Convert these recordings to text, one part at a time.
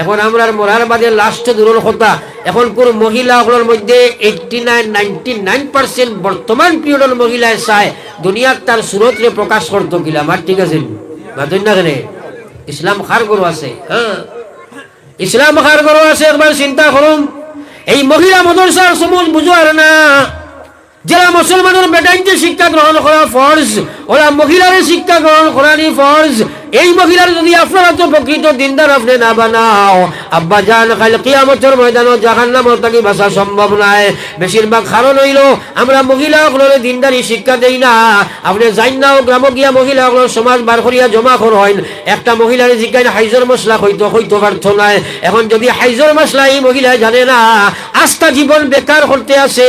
এখন আমরা মরার বাদে লাস্টে দূরের কথা এখন কোন মহিলাগুলোর মধ্যে eighty nine ninety nine percent বর্তমান পিরিয়ডের মহিলায় চায় দুনিয়ার তার সুরতরে প্রকাশ করতো কিলা। আমার ঠিক আছে? না কেন? ইসলাম খার গরু আছে। হ্যাঁ ইসলাম খার গরু আছে একবার চিন্তা করুন এই মহিলা মদরসার সমাজ বুঝো আর না। যারা মুসলমানের বেটাইনকে শিক্ষা গ্রহণ করা ফরজ ওরা মহিলার শিক্ষা গ্রহণ করানি ফরজ। এই মহিলার যদি আপনারা তো প্রকৃত দিনদার আপনি না বানাও, আব্বা জান, কাল কিয়ামতের ময়দানও জাহান্নাম তাকে বাসা সম্ভব নয়। বেশিরভাগ কারণ হইল, আমরা মহিলা সকলের দিনদারি শিক্ষা দেই না। আপনি যাই না গ্রাম গিয়া মহিলা সমাজ বার করিয়া জমা কর হয় একটা মহিলার জিজ্ঞাসা হাইজর মশলা হইতো হইতো পারত নাই। এখন যদি হাইজর মশলা এই মহিলায় জানে না, আস্থা জীবন বেকার করতে আছে।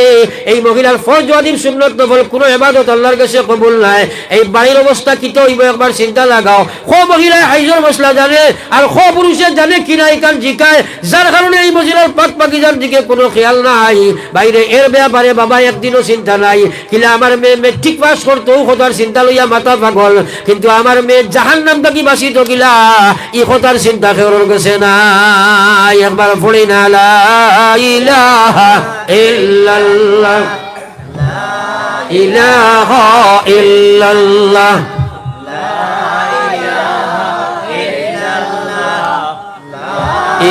এই মহিলার ফরজ ওয়াজিব সুন্নত নফল কোনো এবাদত আল্লাহর কাছে কবুল নাই। এই বাড়ির অবস্থা কি তো একবার চিন্তা লাগাও। খ মহিলায় হাইজর মশলা জানে আর খ পুরুষে জানে কিনা এখান জিকায়। যার কারণে এই মহিলার পাক পাকিজার দিকে কোনো খেয়াল নাই। বাইরে এর ব্যাপারে বাবা একদিনও চিন্তা নাই। কিলা আমার মেয়ে মেট্রিক পাস করতেও খোদার চিন্তা লইয়া মাথা পাগল। কিন্তু আমার মেয়ে জাহান নাম থাকি বাঁচিত গিলা ই খোদার চিন্তা খেয়ে গেছে না একবার পড়ি না ইলাহা ইল্লাল্লাহ। ইলাহা ইল্লাল্লাহ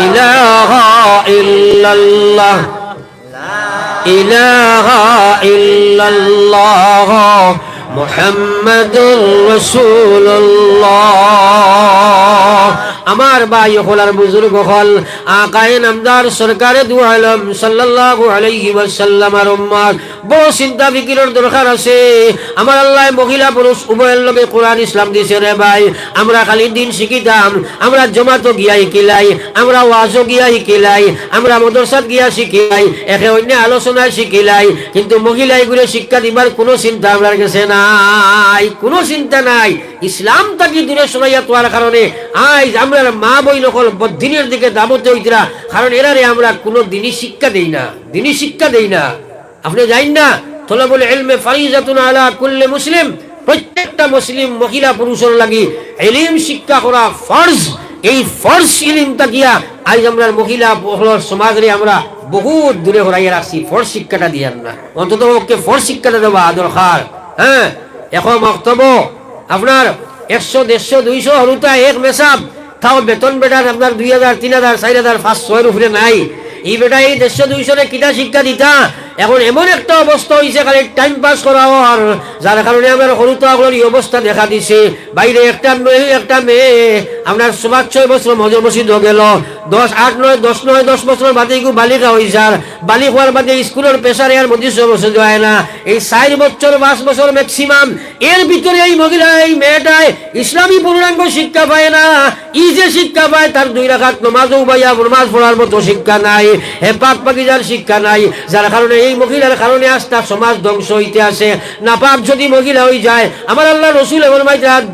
ইলাহা ইল্লাল্লাহ ইলাহা ইল্লাল্লাহ মুহাম্মাদুর রাসূলুল্লাহ আমার ভাই হলার বুজুর্গ হল আকায়ে নামদার সরকারে দু আলম, সাল্লাল্লাহু আলাইহি ওয়াসাল্লামের উম্মত বড় চিন্তা ফিকিরের দরকার আছে। আমার আল্লাহ মহিলা পুরুষ, উভয়ের লগে কোরআন ইসলাম দিছে রে ভাই। আমরা খালি দিন শিখিতাম, আমরা জমাতো গিয়া শিকিলাই আমরা ওয়াজও গিয়া শিকিলাই আমরা মদরসাত গিয়া শিখিলাই, একে অন্য আলোচনায় শিখিলাই। কিন্তু মহিলাই গুলো শিক্ষা দিবার কোনো চিন্তা আমার কাছে নাই, কোনো চিন্তা নাই। ইসলাম তাকে দূরে সরাইয়া তোয়ার কারণে আজ আমরা মা বই নকল বদিনের দিকে দাবতে হইতরা, কারণ এরারে আমরা কোনো দিনই শিক্ষা দেই না, দিনই শিক্ষা দেই না। আপনি জানেন না, তলবুল ইলমে ফারিজাতুন আলা কুল্লি মুসলিম, প্রত্যেকটা মুসলিম মহিলা পুরুষের লাগি ইলম শিক্ষা করা ফরজ। এই ফরজ ইলম তাকিয়া আজ আমরা মহিলা হলোর সমাজে আমরা বহুত দূরে হরাইয়া রাখছি, ফরজ শিক্ষাটা দিয়ান না। অন্তত ওকে ফরজ শিক্ষাটা দেওয়া দরকার। হ্যাঁ এখন বক্তব্য, আপনার একশো, দেড়শো, দুইশো হরুতা এক মেসাব তাও বেতন বেটার আপনার দুই হাজার, তিন হাজার, চার হাজার পাঁচ ছয়ের উপরে নাই। ই বেটা এই দেড়শো, দুইশো কিতা শিক্ষা দিতা। এখন এমন একটা অবস্থা হয়েছে খালি টাইম পাস করা আর যার কারণে আমার আপনার এই অবস্থা দেখা দিছে। বাইরে একটা মেয়ে একটা মেয়ে, আপনার সুভাষ ছয় বছর মজর হয়ে গেল। দশ আট নয়, দশ নয়, দশ বছর বাদে একটু বালিকা হয়েছে আর বালিক হওয়ার বাদে স্কুলের পেশারে আর মধ্যে বছর হয় না। এই চার বছর পাঁচ বছর ম্যাক্সিমাম এর ভিতরে এই মহিলা, এই মেয়েটায় ইসলামী পূর্ণাঙ্গ শিক্ষা পায় না। ই যে শিক্ষা পায় তার দুই রাখাত নমাজও বাইয়া নমাজ পড়ার মতো শিক্ষা নাই। হে পাক পাকিজার শিক্ষা নাই। যার কারণে এই মহিলার কারণে আজ তার সমাজ ধ্বংস হইতে আসে নাপাক যদি মহিলা হয়ে যায় আমার আল্লাহ রসুল এমন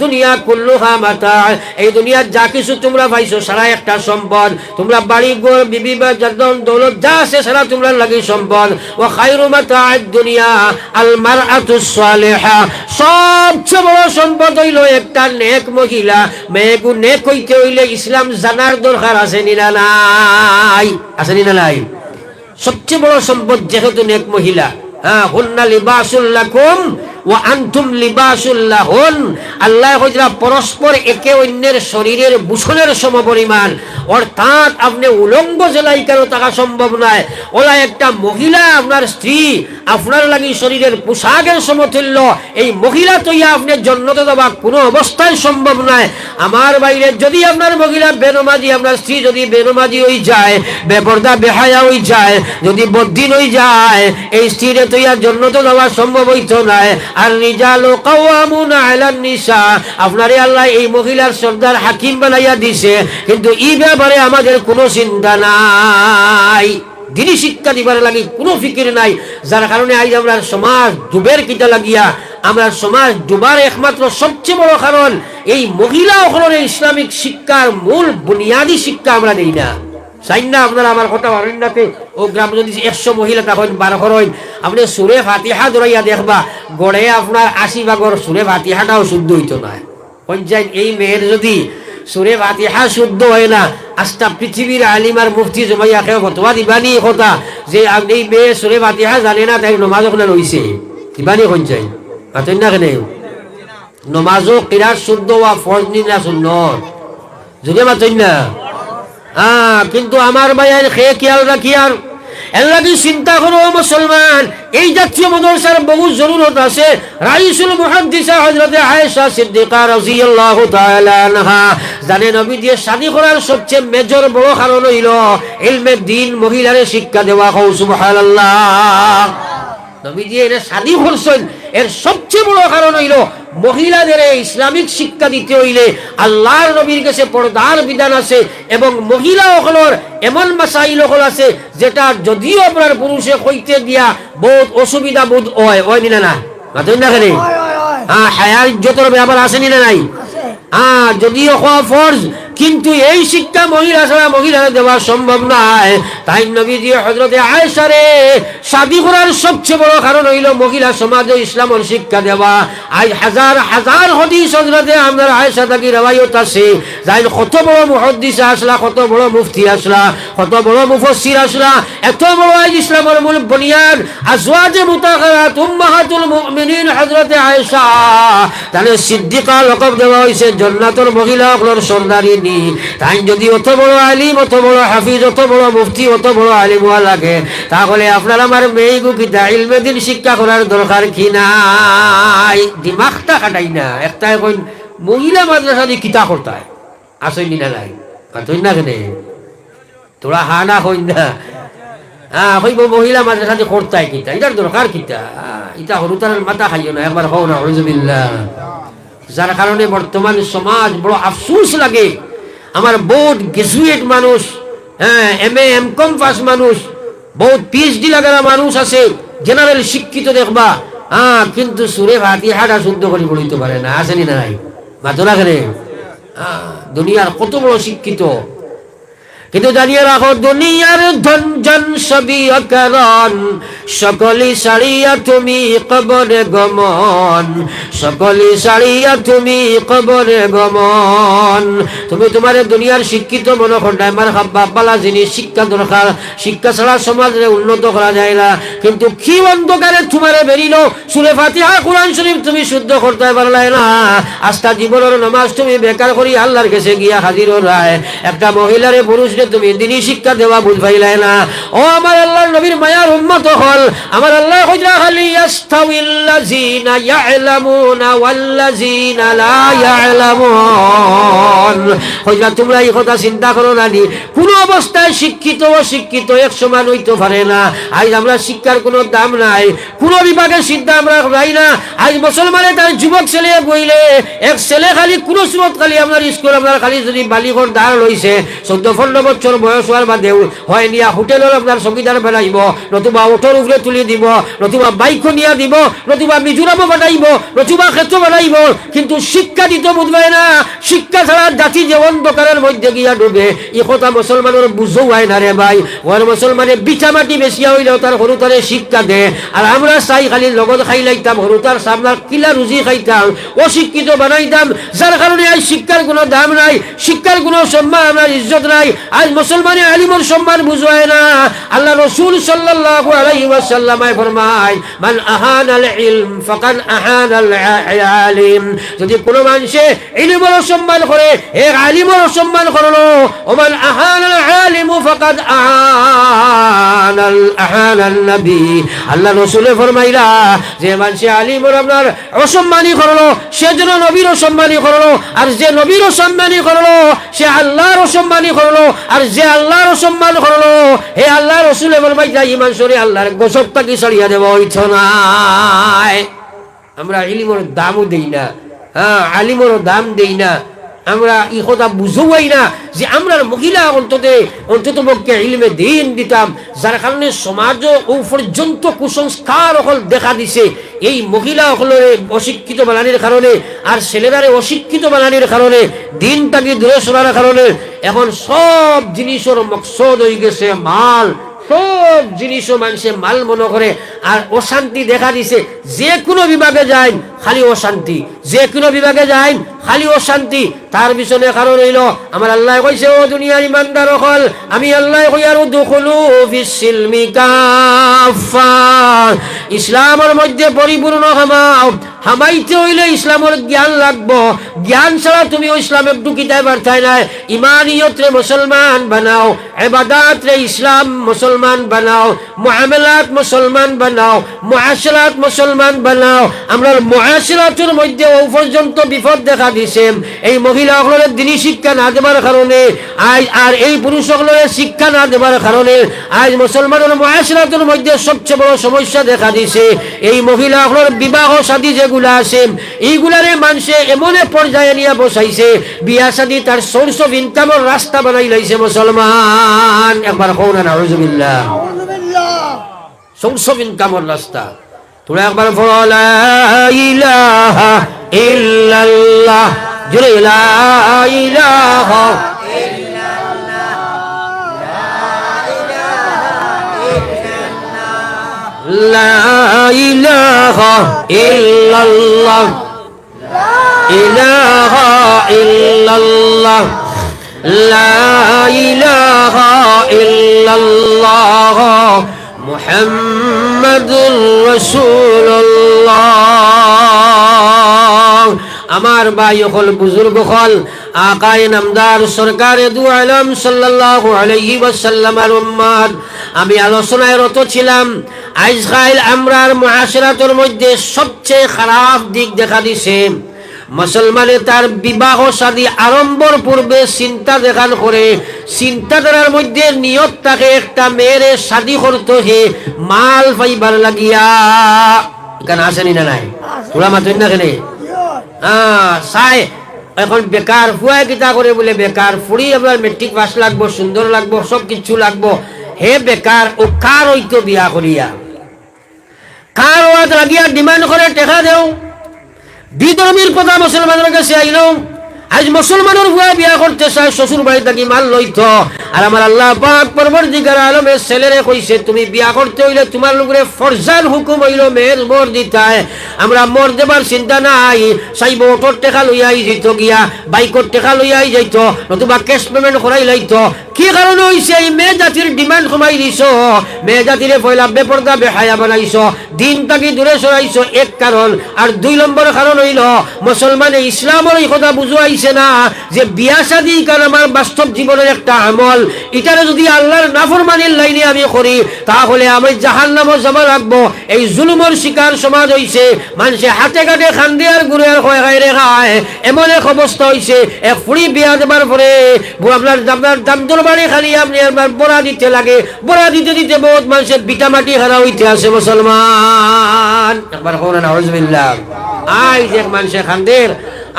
দুনিয়া কুল্লু হা মাতা এই দুনিয়ার যা কিছু তোমরা পাইছো সারা একটা সম্পদ। তোমরা বাড়ি ঘর, বিবি বা যতন দৌলত, যা আছে সারা তোমরা লাগে সম্পদ। ও খাইরু মাতা দুনিয়া আল মারআতু সালিহা। সবচেয়ে বড় সম্পদ হইল একটা নেক মহিলা। মেয়েকু নেক হইতে হইলে ইসলাম জানার দরকার আছে নিনা নাই? আছে নিনা নাই? সবচেয়ে বড় সম্পদ যেহেতু নেক মহিলা। হ্যাঁ হুন্না লিবাসুল্লাকুম ও আন্তুম আল্লাহ হজরা পরস্পর একে অন্যের শরীরের ভূষণের সমপরিমাণ। অর্থাৎ আপনি উলঙ্গ জেলাই কেন থাকা সম্ভব নয়? ওলা একটা মহিলা আপনার স্ত্রী, আপনার লাগি শরীরের পোশাকের সমতুল্য, এই মহিলা তৈয়া আপনি জন্মতে দেওয়া কোনো অবস্থায় সম্ভব নয়। আমার বাইরে যদি আপনার মহিলা বেনমাজি, আপনার স্ত্রী যদি বেনমাজি হয়ে যায়, বেপর্দা, বেহায়া হয়ে যায়, যদি বদ্দিন হয়ে যায়, এই স্ত্রীরে তৈয়া জন্মতে দেওয়া সম্ভব হইতো নয়। আর নিজালো কাওয়ামুনা আলান নিসা আপনারে আল্লাহ এই মহিলার সর্দার হাকিম বানাইয়া দিছে, কিন্তু এই ব্যাপারে আমাদের কোনো চিন্তা নাই। দিনী শিক্ষা দিবার লাগি, কোনো ফিকির নাই। যার কারণে আজ আমরা সমাজ ডুবের কিটা লাগিয়া, আমরা সমাজ ডুবার একমাত্র সবচেয়ে বড় কারণ, এই মহিলা ওখানে ইসলামিক শিক্ষার মূল বুনিয়াদী শিক্ষা আমরা দেই না। চাই না আপনারা আমার কথা অরণ্যাতে ও গ্রাম যদি একশো মহিলা তখন বারো করেন আপনি সুরে ফাতিহা ধরাইয়া দেখবা, গড়ে আপনার আশি ভাগর সুরে ফাতিহাটাও শুদ্ধ হইতো না। পঞ্চায়েত, এই মেয়ের যদি সুরে ফাতিহা শুদ্ধ হয় না, আস্তা পৃথিবীর আলিমার মুফতি জমাইয়া খেয়ে ফতোয়া দিবানি কথা, যে আপনি এই মেয়ে সুরে ফাতিহা জানে না, তাই নমাজ ওখানে রইছে দিবানি মাতেন না কেন? নমাজও কিরাত শুদ্ধ হওয়া ফরজ নি সুন্নত? যদি মাতেন না? হ্যাঁ কিন্তু আমার ভাইয়ের খেয়ে খেয়াল রাখি আর এলাকি চিন্তা করো মুসলমান। এই জাতীয় মদরসার বহু জরুরত আছে। রাইসুল মুহাদ্দিসা হযরতে আয়েশা সিদ্দিকা রাদিয়াল্লাহু তাআলা আনহা জানে নবী দিয়ে শাদী করার সবচেয়ে মেজর বড় কারণ হইল ইলমে দ্বীন মহিলারে শিক্ষা দেওয়া হও সুবহানাল্লাহ। নবী দিয়ে এর শাদী করছেন। এর সবচেয়ে বড় কারণ হইল মহিলাদের ইসলামিক শিক্ষা দিতে হইলে আল্লাহর নবীর কাছে পর্দার বিধান আছে এবং মহিলা সকলের এমন মাসাইল সকল আছে যেটা যদিও আপনার পুরুষে কইতে দিয়া বহুত অসুবিধা বোধ হয়। হয় না না মাতুন না কেন হয় হয় হয়। হ্যাঁ হায়ার ইজ্জতের ব্যাপার আসেনি না নাই? হ্যাঁ যদিও হওয়া ফরজ কিন্তু এই শিক্ষা মহিলা ছাড়া মহিলা দেওয়া সম্ভব নয় তাই নবী দিয়ে হজরতে আয়সারে শাদি করার সবচেয়ে বড় কারণ হইল মহিলা সমাজে ইসলামের শিক্ষা দেওয়া। আজ হাজার হাজার হদিস হজরতে আমার আয়সা থাকি রেওয়ায়ত আছে। যাই কত বড় মুহদ্দিস আসলা, কত বড় মুফতি আসলা, কত বড় মুফসির আসলা, এত বড় আজ ইসলামের মূল বুনিয়াদ। আজওয়াজে মুতাকারাত উম্মাহাতুল মুমিনিন হযরতে আয়েশা। তাহলে সিদ্দিকা লকব দেওয়া হয়েছে জান্নাতুল মহিলা সর্দারিনী। তাই যদি অত বড় আলিম, অত বড় হাফিজ, অত বড় মুফতি, অত বড় আলিম হওয়া লাগে, তাহলে আপনার আমার মেয়ে গুকিতা ইলমে শিক্ষা করার দরকার কি নাই? দিমাগটা কাটাই না। একটা কই মহিলা মাদ্রাসা দিয়ে কিতা করতায়? আসই নি না নাই না কেনে? তোরা হা না হই না। হ্যাঁ হইব মহিলা মাদ্রাসা দিয়ে করতায় কিতা? এটার দরকার কিতা? ইটা হরুতার মাথা খাইও না, একবার হও না হরজবিল্লা যার কারণে বর্তমান সমাজ বড় আফসোস লাগে। আমার বহুত গ্রাজুয়েট মানুষ হ্যাঁ M A M com pass মানুষ, বহুত পিএইচডি লাগানো মানুষ আছে জেনারেল শিক্ষিত দেখবা। হ্যাঁ কিন্তু সুরে ভাতি হাটা শুদ্ধ করে বলিতে পারে না আসেনি নাই? বা তোরা দুনিয়ার কত বড় শিক্ষিত। কিন্তু জানিয়ে রাখো, দুনিয়ার ধন জন সবই অকারণ। সকলি সারিয়া তুমি কবরে গমন। সকলি সারিয়া তুমি কবরে গমন। তুমি তোমার দুনিয়ার শিক্ষিত মনে করলে আমার বালা জিনিস, শিক্ষা দরকার। শিক্ষা ছাড়া সমাজে উন্নত করা যায় না। কিন্তু কি অন্ধকারে তোমারে বেরিল? সুরে ফাতিহা, কোরআন শরীফ তুমি শুদ্ধ করতে পারলে না। আস্থা জীবনের নামাজ তুমি বেকার করি আল্লাহর কাছে গিয়া হাজির রায় একটা মহিলারে পুরুষরে তুমি দিনই শিক্ষা দেওয়া বুঝবাইলাই না। ও আমার আল্লাহর নবীর মায়ার উম্মত হল। আমার আল্লাহ কইরা খালি, ইয়াস্তাউিল্লাযিনা ইয়ালামুনা ওয়াল্লাযিনা লা ইয়ালামুন। কইরা তোমরা এই কথা চিন্তা করো না নি। কোন অবস্থায় শিক্ষিত ও শিক্ষিত এক সমান হইতে পারে না। আজ আমরা শিক্ষার কোনো দাম নাই। কোন বিভাগের সিদ্ধা আমরা পাই না। আজ মুসলমানে তার যুবক ছেলে বইলে, এক ছেলে খালি, কোন সুরত খালি আপনার স্কুল আপনার খালি যদি বালিঘর দাঁড় লইছে, চোদ্দ পনেরো বছর বয়স হওয়ার বাদেও হয় নিয়া হোটেলের আপনার সংবিধান বেড়াইব নতুবা ওঠর উপরে তুলি দিব, নতুবা বাইক নিয়া দিব, নতুবা মিজোরামও বানাইব, নতুবা ক্ষেত্র বানাইব, কিন্তু শিক্ষা দিতে বুঝবে না, শিক্ষা ছাড়া জাতি যে অন্ধকারের মধ্যে গিয়া ডুবে। ই কথা মুসলমানের বুঝো হয় না রে ভাই ওর মুসলমানে বিছা মাটি বেশিয়া হইলেও তার সরু তারে শিক্ষা দে। আর আমরা চাই খালি লগত খাই লাইতাম সরু তার সামনার কিলা রুজি খাইতাম অশিক্ষিত বানাইতাম যার কারণে শিক্ষার কোনো দাম নাই শিক্ষার কোনো সম্মান আমার ইজ্জত নাই। আজ মুসলমানে আলিমর সম্মান বুঝায় না। আল্লাহ রসুল সাল্লাল্লাহু আলাইহি ওয়াসাল্লামায় ফরমায়, মান আহানাল ইলম ফাকাদ আহানাল আলিম। যদি কোনো মানুষে ইলমের সম্মান করে এক আলিমের সম্মান করল, ওমান আহানাল আলিম ফাকাদ আহানাল আহানাল নবী। আল্লাহ রসুলে ফরমাইলা, যে মানুষে আলিমর আপনার অসম্মানী করল, সে যেন নবীর অসম্মানী করল, আর যে নবীর অসম্মানী করল, সে আল্লাহর অসম্মানী করল আর যে আল্লাহর সম্মান করল, হে আল্লাহ ভাই যাই ইমান সরি আল্লাহর গোসবটা কি সরিয়া দেব ইচ্ছ নাই। আমরা ইলিমর দামও দেই না হ্যাঁ আলিমরও দাম দেই না। আমরা ই কথা বুঝোই না যে আমরা মহিলা অন্তত অন্তত পক্ষে ইলমে দিন দিতাম যার কারণে সমাজও ও পর্যন্ত কুসংস্কার অকল দেখা দিছে। এই মহিলা অকলের অশিক্ষিত বানানির কারণে আর ছেলেরারে অশিক্ষিত বানানির কারণে দিনটাকে দূরে সরার কারণে এখন সব জিনিসের মকসদ হয়ে গেছে মাল সব জিনিসও মানুষে মাল মনে করে আর অশান্তি দেখা দিছে। যে কোনো বিভাগে যাই খালি অশান্তি। যে কোনো বিভাগে যাই খালি অশান্তি। তার পিছনে কারণ হইল, আমার আল্লাহ কইছে, ও দুনিয়ার ইমানদার হল আমি আল্লাহ কই, আর দুখলু ইসলামের মধ্যে পরিপূর্ণ হামাও হামাইতে হইলে ইসলামের জ্ঞান লাগবো। জ্ঞান ছাড়া তুমি ইসলামে ঢুকিতে পারতাই নাই। ইমানিয়ত রে মুসলমান বানাও এবাদাত রে ইসলাম মুসলমান বানাও মহামেলাত মুসলমান বানাও, মুআশরাত মুসলমান বানাও। আমরা মুআশরাতের মধ্যে ও পর্যন্ত বিপদ দেখা দিছে। এই মহিলাসকলের দিনী শিক্ষা না দেবার কারণে, আজ আর এই পুরুষসকলের শিক্ষা না দেবার কারণে, আজ মুসলমানের মুআশরাতের মধ্যে সবচেয়ে বড় সমস্যা দেখা দিছে। এই মহিলাসকলের বিবাহ শাদী যেগুলা আছে, এইগুলারে মানুষে এমন এক পর্যায়ে নিয়ে বসাইছে বিয়া শাদী তার সোর্স অফ ইনকামের রাস্তা বানাই লাইছে মুসলমান একবার কৌন না রজবিল্লাহ أعوذ بالله সোর্স অফ ইনকামের রাস্তা তোরা একবার বলো লা ইলাহা ইল্লাল্লাহ জুড়ে লা ইলাহা لا إله إلا الله إله إلا الله لا إله إلا الله محمد رسول الله আমার ভাই হল বুজুর্গ হল আকায় নামদার সরকারে দু আলম সাল্লাল্লাহু আলাইহি ওয়াসাল্লামের উম্মত আমি আলোচনায় রত ছিলাম আজকাল আমরার মুআশরাতের মধ্যে সবচেয়ে খারাপ দিক দেখা দিছে মুসলমানে তার বিবাহ শাদী আরম্ভর পূর্বে চিন্তা দেখান করে। চিন্তাধারার মধ্যে নিয়ত থাকে একটা মেয়েরে শাদী করতে হে, মাল পাইবার লাগিয়া। এখানে আসেনি না নাই? তোরা মাতুন না কেনে? চাই। এখন বেকার ফুয়াই কিতা করে বলে বেকার ফুড়ি এবার মেট্রিক পাস লাগবো সুন্দর লাগবো, সব কিছু লাগবো। হে বেকার ও কার হইতো বিয়া করিয়া কার ওয়াত লাগিয়া ডিমান্ড করে টেকা দেও। বিধর্মীর কথা মুসলমানের কাছে আইলো। আজ মুসলমানের বুয়া বিয়া করতে চাই শ্বশুর বাড়ি থাকি মাল লইত। আর আমার আল্লাহ পাক পরবর্তীকার আলমের ছেলেরে কইছে, তুমি বিয়া করতে হইলে তোমার লোকের ফরজান হুকুম হইল, মেয়ের মোর দিতায়। আমরা মোর দেবার চিন্তা নাই। চাইব অটোর টেকা লইয়াই যেত গিয়া, বাইকর টেকা লইয়াই যাইত, নতুবা ক্যাশ পেমেন্ট করাই লাইত। কি কারণে হইছে এই মেয়ে জাতির ডিমান্ড কমাই দিছ? মেয়ে জাতিরে পয়লা বেপর্দা বেহায়া বানাইছ। দিন তাকি দূরে সরাইছ এক কারণ আর দুই নম্বর কারণ হইল মুসলমানে ইসলামের এই কথা বুঝাইছে না, যে বিয়া শাদী কারণ আমার বাস্তব জীবনের একটা আমল। এটারে যদি আল্লাহর নাফরমানির লাইনে আমি করি, তাহলে আমি জাহান নামও জমা রাখব এই জুলুমের শিকার সমাজ হইছে মানুষে হাতে কাটে খান্দি আর গুড়ে আর খয় খায় এমন এক অবস্থা হইছে এক ফুড়ি বিয়া দেবার পরে আপনার আপনার দামদর বাড়ি খালি আপনি আপনার বড়া দিতে লাগে। বড়া দিতে দিতে বহুত মানুষের বিটা মাটি হারা হইতে আছে মুসলমান একবার আইজ এক মানুষে খান্দের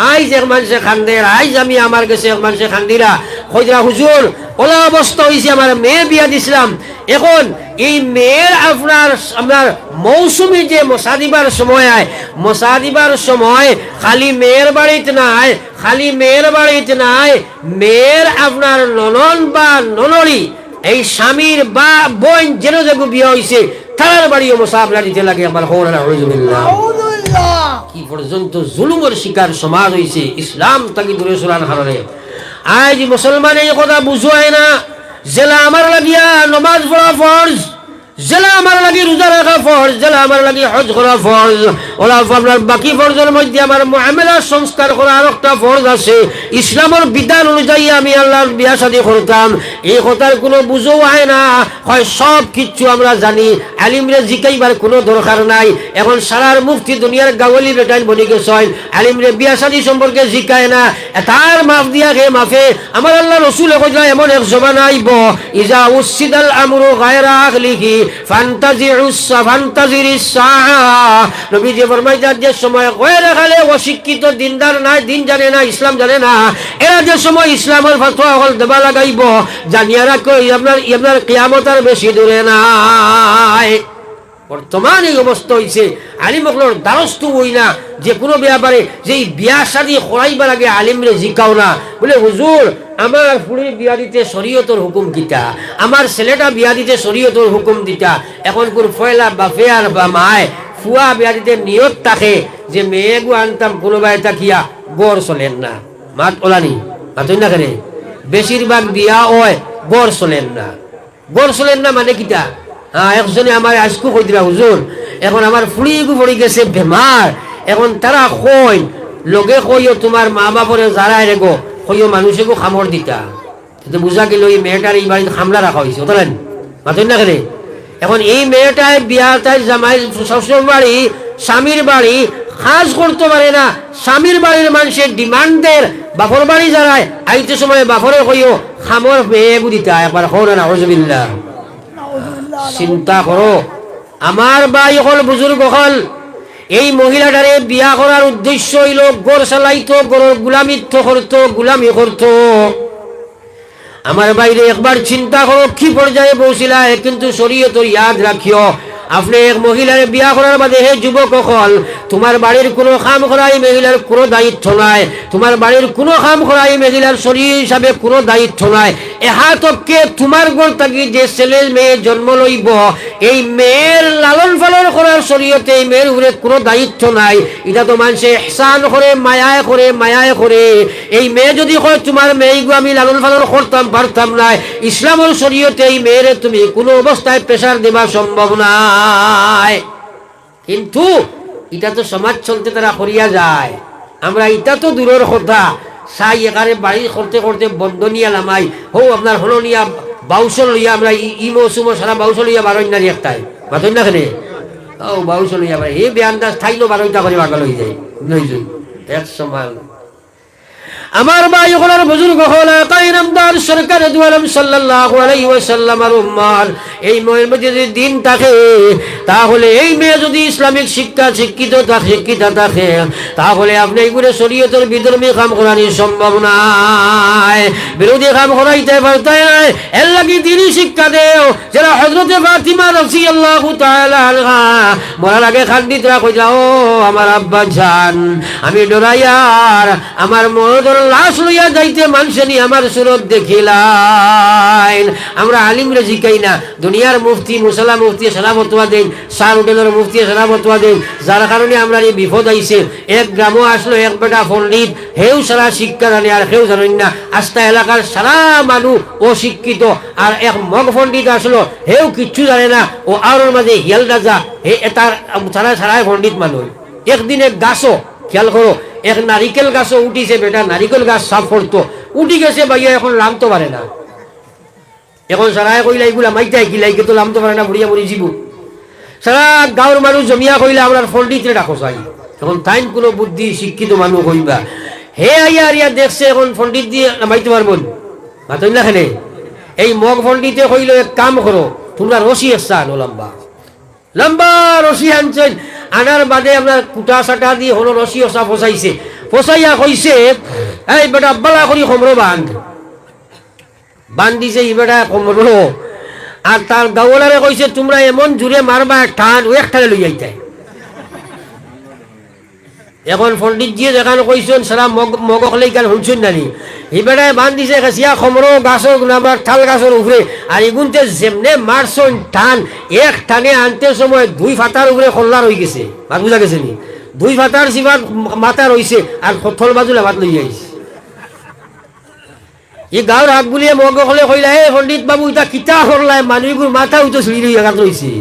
আইজ এক মানুষে খান্দের আইজ আমি আমার কাছে এক মানুষে খান্দিরা কইরা হুজুর ওলা অবস্থা হইছে আমার মেয়ে বিয়া দিছিলাম। এখন এই মেয়ের আপনার আপনার মৌসুমি যে মশা দিবার সময় আয় মশা দিবার সময় খালি মেয়ের বাড়িতে নাই খালি মেয়ের বাড়িতে নাই মেয়ের আপনার ননন বা ননরি এই স্বামীর বা বোন যেন যেগু বিয়ে হয়েছে তার বাড়িও মোসাফরা লাড়িতে লাগে আমার হৌরা আউযুবিল্লাহ। কি পর্যন্ত জুলুমের শিকার সমাজ হয়েছে ইসলাম তাকে দূরে সরান হারে আজ মুসলমান এই কথা বুঝোয় না জেলা আমার লাগিয়া নমাজ পড়া ফর্জ। জেলা আমার লাগি রোজা রাখা ফরজ, জেলা আমার লাগি হজ করা ফরজ। ওরা আপনার বাকি ফরজের মধ্যে আমার মহামেলা সংস্কার করা আর একটা ফরজ আছে। ইসলামের বিধান অনুযায়ী আমি আল্লাহর বিয়া শাদী করতাম। এই কথার কোনো বুঝো হয় না। হয় সব কিচ্ছু আমরা জানি। আলিমরে জিকাইবার কোনো দরকার নাই। এখন সারার মুফতি দুনিয়ার গাওয়ালি বেটাইন বনি গেছেন। আলিমরে বিয়া শাদী সম্পর্কে জিকায় না। তার মাফ দিয়া হে মাফে। আমার আল্লাহ রসুল এমন এক জমানা আইব, ইজা উসিদাল আমরু গায়রা আখলিহি ফান্তাজিউস ফান্তাজিরিস সাআ নবী যে ফরমাইতার সময় গয়রা খালে অশিক্ষিত দিনদার নাই, দিন জানে না জানে না। এরা যে সময় ইসলামের ফতোয়া হল, দেবা লাগাইব। জানিয়া রাখো আপনার আপনার কিয়ামত বেশি দূরে নাই। বর্তমান এই অবস্থা হয়েছে আলিমকলোর দ্বারস্থ হই না, যে কোনো ব্যাপারে যে বিয়া শাদি করাইবার আগে আলিমরে জিকাও না। বলে হুজুর আমার ফুড়ি বিয়া দিতে শরীয়তর হুকুম কিতা? আমার ছেলেটা বিয়া দিতে শরীয়তর হুকুম দিতা? এখন কোন ফয়লা বা আর বা মায় ফুয়া বিয়া দিতে নিয়ত থাকে, যে মেয়ে গু আনতাম কোনোবাই তাকিয়া গড় চলেন না। মাত ওলানি মাতুন না কেন? বেশিরভাগ বিয়া হয়, গড় চলেন না। গড় চলেন না মানে কিতা? একজনে আমার আজকু কই দিলা হুজুর এখন আমার ফুড়ি গু পড়ি গেছে বেমার এখন তারা কই লগে কইও তোমার মা বাপরে যারাই রেগো কইও মানুষেকো খামর দিতা। কিন্তু বুঝা গেল, এই মেয়েটার এই বাড়িতে খামলা রাখা হয়েছে ওতলেন মাতুন না কেন? এখন এই মেয়েটায় বিয়া তাই জামাই শ্বশুর বাড়ি স্বামীর বাড়ি কাজ করতে পারে না। স্বামীর বাড়ির মানুষের ডিমান্ডের বাপর বাড়ি যারায় আইতে সময় বাপরে কইও খামর মেয়ে বুদিতা একবার হো না হজবিল্লা চিন্তা করো। আমার বাই হল বুজুর্গ হল। এই মহিলাটারে বিয়া করার উদ্দেশ্য হইল গড় চালাইতো গড়ের গুলামিত্ব করতো গুলামি করতো আমার বাইরে একবার চিন্তা করো কি পর্যায়ে পৌঁছিলা কিন্তু শরীয়ত ইয়াদ রাখিও আপনি এক মহিলার বিয়া করার বাদে হে যুবক হল তোমার বাড়ির কোনো কাম করাই মহিলার কোনো দায়িত্ব নাই। তোমার বাড়ির কোনো কাম করাই মহিলার শরীর হিসাবে কোনো দায়িত্ব নাই। এহাতকে তোমার ঘর থাকি যে ছেলে মেয়ে জন্ম লইব, এই মেয়ের লালন পালন করার শরীয়তে এই মেয়ের উপরে কোনো দায়িত্ব নাই। এটা তো মানুষে এহসান করে, মায়ায় করে মায়ায় করে। এই মেয়ে যদি কয়, তোমার মেয়েগু আমি লালন পালন করতাম, পারতাম না। ইসলামের শরীয়তে এই মেয়েরে তুমি কোনো অবস্থায় প্রেশার দেওয়া সম্ভব নাই কিন্তু এটা তো সমাজ চলতে তারা করিয়া যায়। আমরা এটা তো দূরের কথা। সাই এখানে বাড়ি করতে করতে বন্ধনিয়া লামাই হো, আপনার হলো নিয়া বাউসল লইয়া আমরা ই- মৌসুম সারা বাউসল লইয়া বারোই নারী একটাই। বাতই না খেলে ও বাউসল লইয়া এই বেয়ান্দাজ থাইলো বারোইটা করে বাগা লই যায়। লই এক সমান। আমার ভাই হলার বুজুর্গ হল কাইনামদার সরকার দুয়ালম সাল্লাল্লাহু আলাইহি ওয়াসাল্লাম আর উম্মার এই মেয়ের মধ্যে যদি দিন থাকে, তাহলে এই মেয়ে যদি ইসলামিক শিক্ষা, শিক্ষিত থাকে শিক্ষিত থাকে, তাহলে আপনি এইগুলো শরীয়তের বিধর্মী কাম করানি সম্ভব নাই বিরোধী কাম করাইতে পারতে নাই এর লাগি দিনই শিক্ষা দেও। যারা হজরতে ফাতিমা রাদিয়াল্লাহু তাআলা মরার আগে খান্ডিতরা কইলা ও আমার আব্বা জান। আমি ডরাইয়ার, আমার মরদর লাশ লইয়া যাইতে মানুষে নি আমার দেখিলাইন। আমরা না। দুনিয়ার মুফতি মুসালা মুফতি সারা মুফতি যার কারণে আমরা এই বিপদ আইছে। এক গ্রামও আসলো, এক বেটা হেউ সারা শিক্ষা জানে আর হেউ জানেন না। আস্তা এলাকার সারা মানুষ অশিক্ষিত। আর এক মগ পণ্ডিত আসলো, হেউ কিচ্ছু জানে না। ও আর মাঝে হিয়াল রাজা, হে তার সারা পণ্ডিত মানুষ একদিন এক গাছও, খেয়াল করো এক নারিকেল গাছও উঠিছে বেটা, নারিকেল গাছ সাফ করতো। উঠি গেছে ভাইয়া, এখন লামতে পারে না। এখন সারাই কইলা এগুলা মাইতাই কিলাই কিন্তু লামতে পারে না, বুড়িয়া বুড়ি জীবু সারা গাঁৱৰ মানুহ জমিয়া কইলে আপনার পণ্ডিতরে ডাকো চাই এখন তাইন কোনো বুদ্ধি শিক্ষিত মানুহ কইবা হে আইয়া আরিয়া দেখছে, এখন পণ্ডিত দিয়ে নামাইতে পারবন মাতই না খেলে। এই মগ পণ্ডিতে কইল, এক কাম করো, তোমরা রশি এসছা আনো লম্বা। লম্বা রশি আনছেন। আনার বাদে আপনার কুটা চাটা দিয়ে হলো রসি ওসা ফসাইছে ফসাইয়া কইছে এই বেটা, বালা করি সমর বান্ধ। বান্ধিছে ই বেটা কমরো আর তার গাওয়ালারে কইছে তোমরা এমন জুড়ে মারবা ঠান ও একটারে লই যাইতে এখন পণ্ডিত জিয়ে দেখান কইছেন সারা মগ মগকলে গান শুনছেন নানি। ইবেটায় বান দিছে কাছিয়া খমরো গাছর নাম্বার থাল গাছর উপরে আর এগুনতে যেমনে মারছন টান এক টানে আনতে সময় দুই ফাটার উপরে খল্লা রই গেছে। মাত বুঝা গেছে নি? দুই ফাটার সিবার মাথা রইছে আর থল বাজুলে ভাত লই আইছে ই গাঁৱৰ হাক বুলিয়ে মগ কলে কইলা হে পণ্ডিত বাবু ইটা কিতা করলাই মানুহবোৰ মাথা উঠে চুৰি একাত ৰৈছে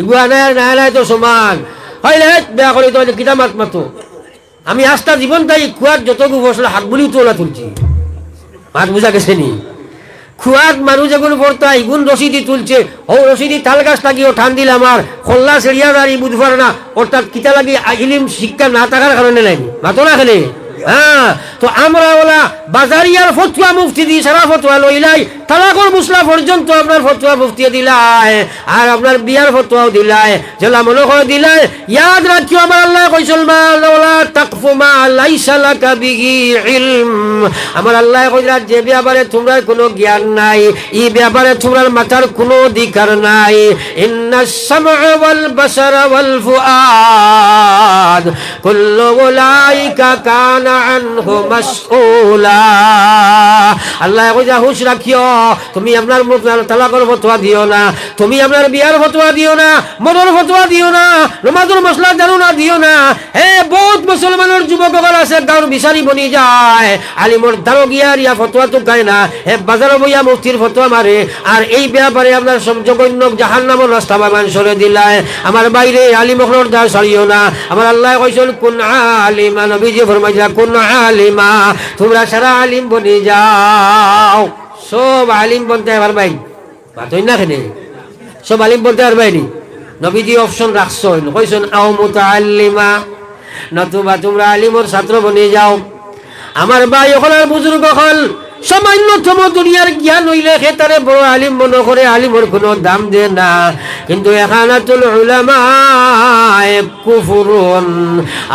ইগুৱা নাই নাই নাই তো সমান। হয় বেয়া কৰি তই কিতা মাত মাতো? আমি আস্থা জীবন তাই খুয়ার যত বসল হাত বুলি তোলা তুলছি। মাত বুঝা গেছে নি? খুয়াত মানুষ যেগুলো ভর্তা ইগুন রসিদি তুলছে। ও রসিদি তাল গাছ লাগিও ঠান দিল আমার খোল্লা সেরিয়া ই বুধবার না অর্থাৎ কিতা লাগি ইলিম শিক্ষা না থাকার কারণে নাই মাতো না খেলে। হ্যাঁ তো আমরা ওলা বাজারিয়ার ফতুয়া মুফতি দি সারা ফতুয়া লইলাই তালাকর মুসলা পর্যন্ত আপনার ফতুয়া মুফতি দিলাই, আর আপনার বিয়ার ফতুয়াও দিলাই জেলা মনে করে দিলাই। ইয়াদ রাখিও আমার আল্লাহ কৈসলমান ওলা লাউলা তাকফু মা লাইসা লাকা বিহি ইলম। আমার আল্লাহ কইরা যে ব্যাপারে তোমরা কোনো জ্ঞান নাই, এই ব্যাপারে তোমরা মাথার কোনো অধিকার নাই। কানা আনহু মাসউলা। আল্লাহ কইরা তুমি আপনার আপনার তালাকর ফতোয়া দিও না। তুমি আপনার বিয়ার ফতোয়া দিও না মদর ফতোয়া দিও না, নমাজুর মশলা জানো না, দিও না। হে বহুত মুসলমানের যুবকসকল আছে গাঁৱৰ বিচাৰি বনি যায়। আলিমৰ দ্বাৰো গিয়ার ইয়া ফতোয়া তো গায় না। হে বাজার বইয়া মুফতির ফতোয়া মারে। আর এই ব্যাপারে আপনার সব জঘন্য জাহান নামর রাস্তা বাগান সরে দিলায়। আমার বাইরে আলিমখর দ্বার সারিও না। আমার আল্লাহ কইছিল কোন আলিমা? নবীজি ফরমাইছা, কোন আলিমা? তোমরা সারা আলিম বনি যাও। সব আলিম বলতে পারবাই বাতই না খেনে? সব আলিম বলতে পারবাই নবীজি অপশন রাখছেন। কইছেন, আও মুতাআল্লিমা। নতুবা তোমরা আলিমর ছাত্র বনে যাও। আমার ভাই ওখানে বুজুর্গ অকল সামান্যতম দুনিয়ার জ্ঞান হইলে সে তারে বড় আলিম মনে করে আলিমর কোনো দাম দে না। কিন্তু এখানাতুল কুফুরুন।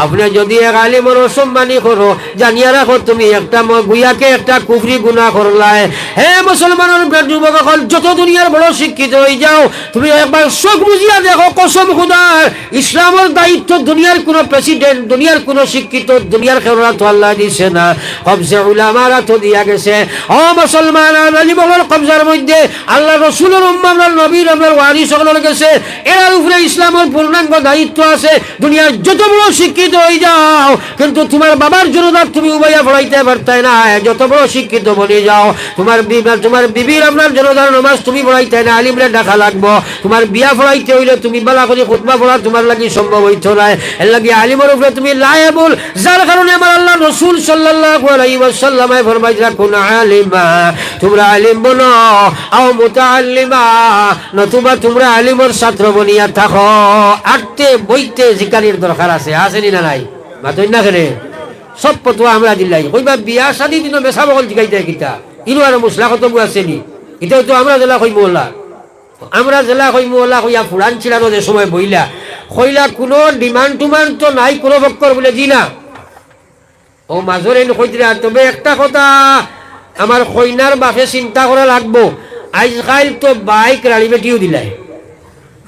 আপনি যদি এক আলিমর অসম্মানী করো, জানিয়া রাখো তুমি একটা গুয়াকে একটা কুফরি গুণা করলাই। হে মুসলমানের যুবক অকল যত দুনিয়ার বড় শিক্ষিত হয়ে যাও, তুমি একবার চোখ বুঝিয়া দেখো, কসম খুদার, ইসলামের দায়িত্ব দুনিয়ার কোনো প্রেসিডেন্ট দুনিয়ার কোনো শিক্ষিত, দুনিয়ার খেলা তো আল্লাহ দিছে না। কবসে উলামারা তো দিয়া গেছে। ও মুসলমান আলিমগর কবজার মধ্যে আল্লাহ রসুলের উম্মার নবীর আমার ওয়ারি সকলের গেছে। এর উপরে ইসলামের পূর্ণাঙ্গ দায়িত্ব আছে। দুনিয়ার যত বড় শিক্ষিত হয়ে যাও, কিন্তু তোমার বাবার জন্য তুমি উবাইয়া পড়াইতে পারতে না। যত বড় শিক্ষিত বলে যাও, তোমার তোমার বিবির আপনার জনতার নমাজ তুমি পড়াইতে না। আলিমরে ডাকা লাগবো। তোমার বিয়া পড়াইতে হইলে তুমি বালা করে খুতবা পড়া তোমার লাগি সম্ভব হইতো না। এর লাগি আলিমের উপরে তুমি লায়াবুল। যার কারণে আমার আল্লাহ রসুল সাল্লাল্লাহু আলাইহি ওয়াসাল্লামে ফরমাইছে কোন আলিমা, তোমরা আলিম বনো, আও মুতাআল্লিমা, নতুবা তোমরা আলিমের ছাত্র বনিয়া থাকো। আটতে, বইতে জিকারির দরকার আছে, আসেনি না নাই? মাতই না কেনে? সব পতুয়া আমরা দিলাই কইবা বিয়া শাদি দিন বেচা বকল জিকাইতে কিতা? ইনো আর মুসলা কত আসেনি এটাও তো আমরা জেলা কইব ওলা। আমরা জেলা কইব ওলা কইয়া ফুরান ছিল যে সময় বইলা। কইলা, কোনো ডিমান্ড টুমান্ড তো নাই, কোনো বক্কর বলে জি না ও মাজরে কইতরা তবে একটা কথা আমার কইনার বাপে চিন্তা করা লাগবো। আজকাল তো বাইক রাড়ি বেটিও দিলাই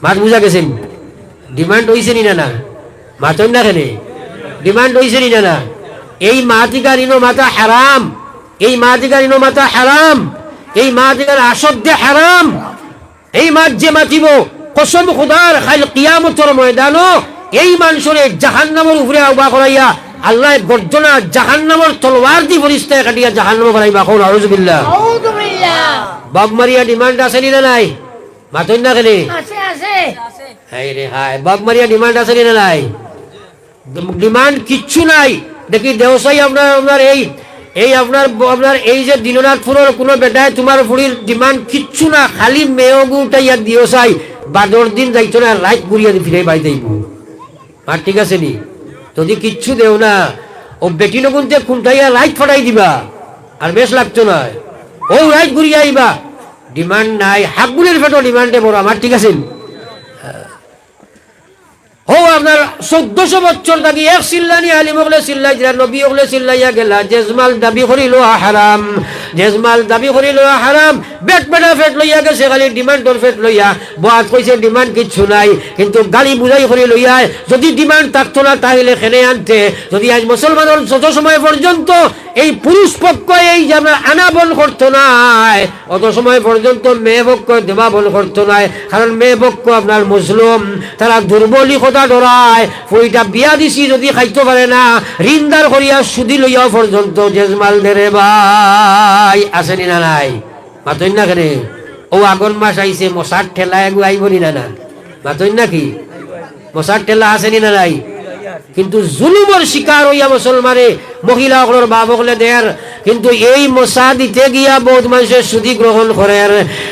মাত বুঝা গেছেন। ডিমান্ড হইছে নি না মাতন না খেলে ডিমান্ড হইছে নি না এই মাতিকার ইনো মাতা হারাম। এই মাতিকার ইনো মাতা হারাম। এই মাতিকার আসদ্দে হারাম। এই মাছ যে মাতিব, কসম খুদার খাইল কিয়ামতর ময়দানো এই মানুষরে জাহান্নামের উপরে আহ্বা করাইয়া আল্লাহ গর্জনা জাহান্নামের তলোয়ার দি ফরিস্তায় কাটিয়া জাহান্নামে বানাইবা কোন আউযুবিল্লাহ আউযু বিল্লাহ। বাপ মারিয়া ডিমান্ড আছে নি নাই? মাতই না খেলে? আছে আছে। হাই রে হাই বাপ মারিয়া ডিমান্ড আছে নি নাই? ডিমান্ড কিচ্ছু নাই। দেখি দেওসাই আপনার আপনার এই এই আপনার আপনার এই যে দিননাথপুরের কোনো বেটায় তোমার ফুড়ির ডিমান্ড কিচ্ছু না খালি মেয়গু উঠাইয়া দিও চাই বাদর দিন যাইতো না লাইট ঘুরিয়া ফিরে বাই যাইব। আর ঠিক আছে নি? যদি কিচ্ছু দেও না, ও বেটি নগুনতে খুনটাইয়া লাইট ফটাই দিবা, আর বেশ লাগতো না। ও লাইট ঘুরিয়া আইবা। ডিমান্ড নাই হাকগুলের ফেটো ডিমান্ডে বড়, আমার ঠিক আছে। হো, আপনার চোদ্দশো বছর থাকি এক চিল্লানি আলিম হলে চিল্লাই দিলা, নবী হলে চিল্লাইয়া গেলা। জেজমাল দাবি করি লোৱা হারাম জেজমাল দাবি করি লোৱা হারাম বেট বেটা ফেট লইয়া গেছে, খালি ডিমান্ডর ফেট লইয়া। বাদ কইছে ডিমান্ড কিচ্ছু নাই। কিন্তু গালি বুঝাই করে লইয়া যদি ডিমান্ড থাকতো না, তাহলে খেনে আনতে। যদি আজ মুসলমানের যত সময় পর্যন্ত এই পুরুষ পক্ষ এই যে আমরা আনা বন করতো নাই, অত সময় পর্যন্ত মেয়ে পক্ষ দেবা বন করতো নাই। কারণ মেয়ে পক্ষ আপনার মুসলিম তারা দুর্বলী কথা ধরায় ফুইটা বিয়া দিছি যদি খাইতে পারে না ঋণদার করিয়া সুদি লইয়া পর্যন্ত জেজমাল দেরে ভাই। আসেনি না নাই? মাতই না কেনে? ও আগন মাস আইছে মশার ঠেলা এগু আইবনি না না মাতই নাকি মশার ঠেলা আসেনি না নাই? কিন্তু জুলুমের শিকার হইয়া মুসলমানে মহিলাসকলের বাপসকলে দেয়ার কিন্তু এই মশা দিতে গিয়া বহুত মানুষের সুদি গ্রহণ করেন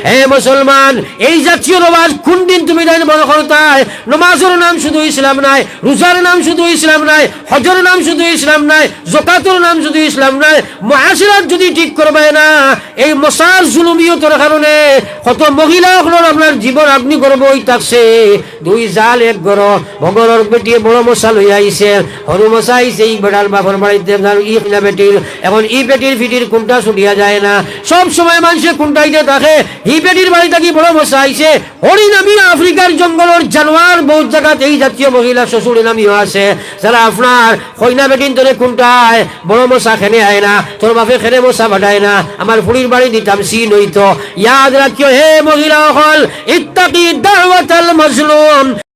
হে মুসলমান এই জাতীয় নমাজ কোন দিন তুমি জানি বড় করতাই নমাজের নাম শুধু ইসলাম নাই রোজার নাম শুধু ইসলাম নাই হজের নাম শুধু ইসলাম নাই জকাতের নাম শুধু ইসলাম নাই মহাসিরাত যদি ঠিক করবে না, এই মশার জুলুমিয়তর কারণে কত মহিলা হলোর আপনার জীবন আপনি গর্বই থাকছে। দুই জাল এক গর। ভগরর বেটিয়ে বড় মশা লই আইছে। সরু মশা আইছে এই বেড়ার বাপর বাড়িতে ই কিনা বেটির এখন ই বেটির ফিটির কোনটা ছুটিয়া যায় না। সব সময় মানুষে কোনটাইতে থাকে। ই বেটির বাড়ি থাকি বড় মশা আইছে। হরিনামী আফ্রিকার জঙ্গলের জানোয়ার বহুত জায়গাত এই জাতীয় মহিলা শ্বশুর নামীও আছে। যারা আপনার কইনা বেটিন তোরে কোনটায় বড় মশা খেনে আয় না। তোর বাপে খেনে মশা বাটায় না। আমার ফুড়ির বাড়ি দিতাম সি নইতো ইয়াদ রাখিও হে মহিলা হল ইত্তাকি দাওয়াতাল মজলুম। come